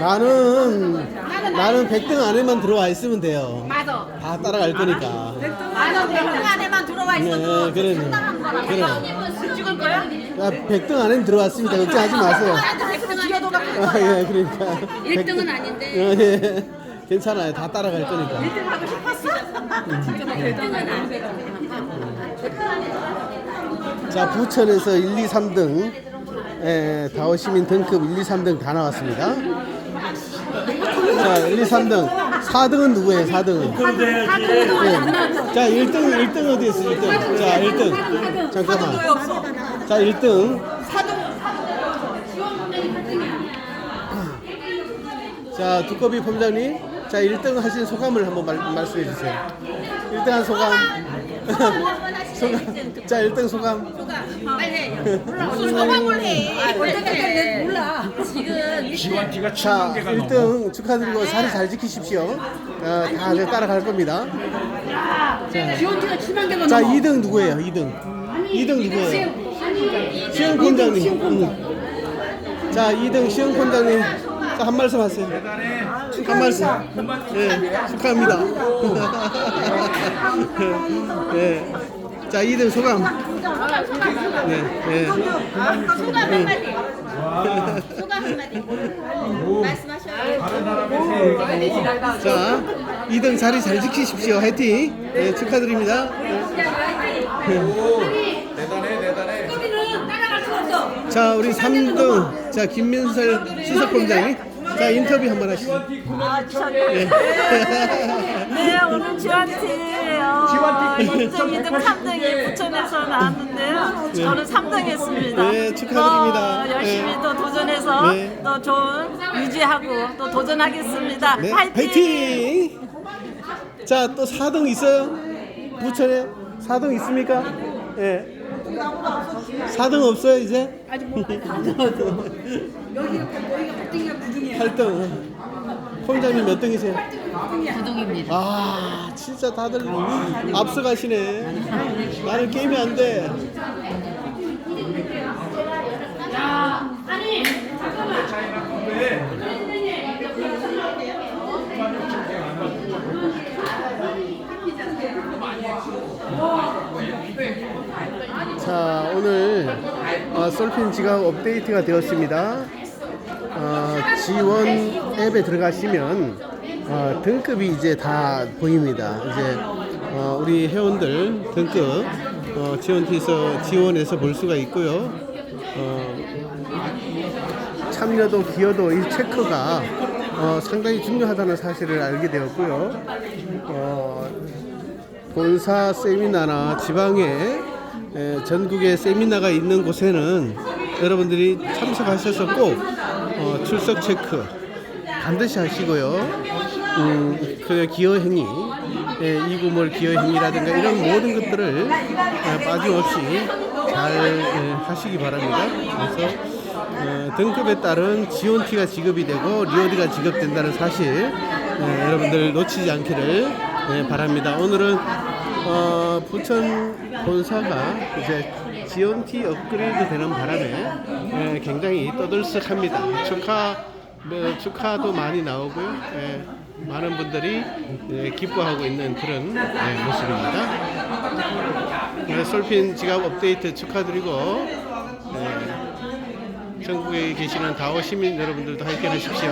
나는 나는 100등 안에만 들어와 있으면 돼요. 맞아. 다 따라갈 거니까. 나는 백등 안에만 들어와 있어도 네, 그래. 그래. 찍을 거야? 야, 100등 안에 들어왔습니다. 걱정하지 마세요. 가. 아, 예, 그러니까. 1등은 아닌데. 어, 예. 괜찮아요. 다 따라갈 거니까. 1등은 안 돼. 자, 부천에서 1, 2, 3등. 예, 다오 시민 등급 1, 2, 3등 다 나왔습니다. 자, 1, 2, 3등. 4등은 누구예요? 4등은? 네. 자, 1등, 1등 어디 있어? 1등. 자, 1등. 잠깐만. 자, 1등. 자, 두꺼비 본장님. 자, 1등 하신 소감을 한번 말, 말씀해 주세요. 1등 한 소감. 소감. 자, 1등 소감. 무슨 소감을 해. 원래 몰라. 지금 지원 티가 자, 7만 개가 넘어. 1등 축하드리고 자리 잘 지키십시오. 어, 다 이제 따라갈 겁니다. 지원티가 7만 개가 자, 2등 누구예요? 2등. 2등 누구예요? 시영 콘장님. 응. 자, 2등 시영 콘장님. 자, 한 말씀 하세요. 한 말씀. 네, 축하합니다. 네. 자, 2등 소감. 네, 네. 소감 한마디. 자, 2등 자리 잘 지키십시오. 화이팅. 네, 축하드립니다. 대단해 대단해. 자, 우리 3등. 자, 김민설 수석본장님. 자, 인터뷰 한번 하시죠. 아, 저, 네. 네, 오늘 지원팀이에요. 1등, 2등, 3등이 부천에서 나왔는데요. 저는 3등 했습니다. 네, 축하드립니다. 더 열심히 네. 또 도전해서 네. 또 좋은 유지하고 또 도전하겠습니다. 네, 파이팅! 파이팅! 자, 또 4등 있어요? 부천에 4등 있습니까? 예. 4등 없어요, 이제? 아직 못 여기가 8등이야, 8등. 콩장님 몇 등이세요? 9등입니다. 아, 진짜 다들 앞서가시네. 나는 게임이 안 돼. 자 오늘 어, 솔핀 지갑 업데이트가 되었습니다. 어, 지원 앱에 들어가시면 어, 등급이 이제 다 보입니다. 이제 어, 우리 회원들 등급 어, 지원티에서 지원해서 볼 수가 있고요. 어, 참여도 기여도 이 체크가 어, 상당히 중요하다는 사실을 알게 되었고요. 어, 본사 세미나나 지방에 에, 전국에 세미나가 있는 곳에는 여러분들이 참석하셔서 꼭 어, 출석 체크 반드시 하시고요. 음, 그 기여 행위, 예, 이구몰 기여 행위라든가 이런 모든 것들을 어, 빠짐없이 잘 예, 하시기 바랍니다. 그래서 어, 등급에 따른 지원티가 지급이 되고 리워드가 지급된다는 사실 예, 여러분들 놓치지 않기를 예, 바랍니다. 오늘은 어, 부천 본사가 이제 지원티 업그레이드 되는 바람에 예, 굉장히 떠들썩합니다. 축하 뭐, 축하도 많이 나오고요. 예, 많은 분들이 예, 기뻐하고 있는 그런 예, 모습입니다. 예, 솔핀 지갑 업데이트 축하드리고 예, 전국에 계시는 다오 시민 여러분들도 함께 하십시오.